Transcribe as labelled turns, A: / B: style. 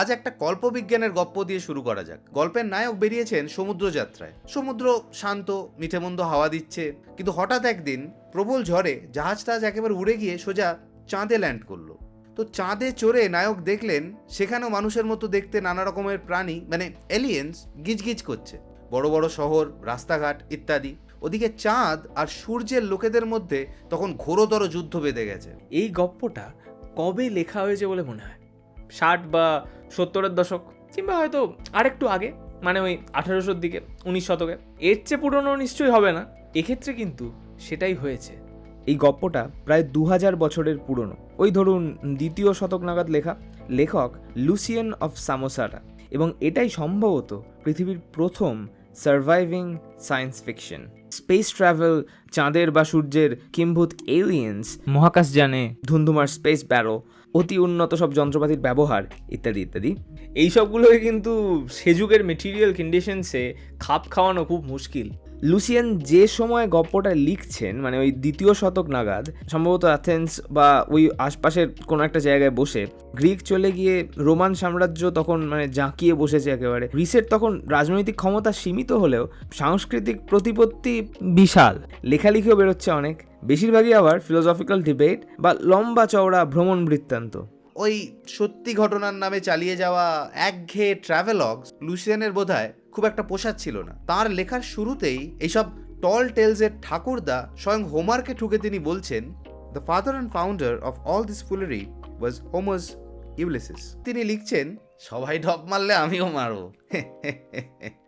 A: আজ একটা কল্পবিজ্ঞানের গপ্প দিয়ে শুরু করা যাক। গল্পের নায়ক বেরিয়েছেন সমুদ্র যাত্রায় সমুদ্র শান্ত, মিঠেমন্দ হাওয়া দিচ্ছে। কিন্তু হঠাৎ একদিন প্রবল ঝড়ে জাহাজ টাজ একেবারে উড়ে গিয়ে সোজা চাঁদে ল্যান্ড করল। তো চাঁদে চড়ে নায়ক দেখলেন, সেখানেও মানুষের মতো দেখতে নানা রকমের প্রাণী মানে এলিয়েন্স গিজগিজ করছে। বড় বড় শহর, রাস্তাঘাট ইত্যাদি। ওদিকে চাঁদ আর সূর্যের লোকেদের মধ্যে তখন ঘোরতর যুদ্ধ বেঁধে গেছে।
B: এই গপ্পটা কবে লেখা হয়েছে বলে মনে হয়? ষাট বা সত্তরের দশক, কিংবা হয়তো আরেকটু আগে মানে ওই আঠারোশোর দিকে, উনিশ শতকে। এর চেয়ে পুরনো নিশ্চয়ই হবে না। এক্ষেত্রে কিন্তু সেটাই হয়েছে। এই গপ্পটা প্রায় দু হাজার বছরের পুরনো। ওই ধরুন দ্বিতীয় শতক নাগাদ লেখা লেখক লুসিয়ান অফ সামোসাটা। এবং এটাই সম্ভবত পৃথিবীর প্রথম surviving science fiction. Space travel, চাঁদের বা সূর্যের কিম্ভূত এলিয়েন্স মহাকাশ জানে ধুন্ধুমার স্পেস ব্যারো অতি উন্নত সব যন্ত্রপাতির ব্যবহার, ইত্যাদি ইত্যাদি। এইসবগুলোই কিন্তু সে যুগের মেটিরিয়াল কন্ডিশনসে খাপ খাওয়ানো খুব মুশকিল। লুসিয়ান যে সময় গপ্পটা লিখছেন মানে ওই দ্বিতীয় শতক নাগাদ, সম্ভবত অ্যাথেন্স বা ওই আশপাশের কোনো একটা জায়গায় বসে, গ্রিক চলে গিয়ে রোমান সাম্রাজ্য তখন মানে জাঁকিয়ে বসেছে একেবারে। গ্রিসের তখন রাজনৈতিক ক্ষমতা সীমিত হলেও সাংস্কৃতিক প্রতিপত্তি বিশাল। লেখালেখিও বেরোচ্ছে অনেক। বেশিরভাগই আবার ফিলোসফিক্যাল ডিবেট বা লম্বা চওড়া ভ্রমণ বৃত্তান্ত।
A: ওই সত্যি ঘটনার নামে চালিয়ে যাওয়া একঘেয়ে ট্রাভেলগস লুসিয়ানের বোধহয় খুব একটা পোষাচ্ছিল না। তার লেখার শুরুতেই এইসব টল টেলসের ঠাকুরদা স্বয়ং হোমারকে ঠুকে তিনি বলছেন the father and founder of all this foolery was Homer's Ulysses তিনি লিখছেন, সবাই ঢপ মারলে আমিও মারবো।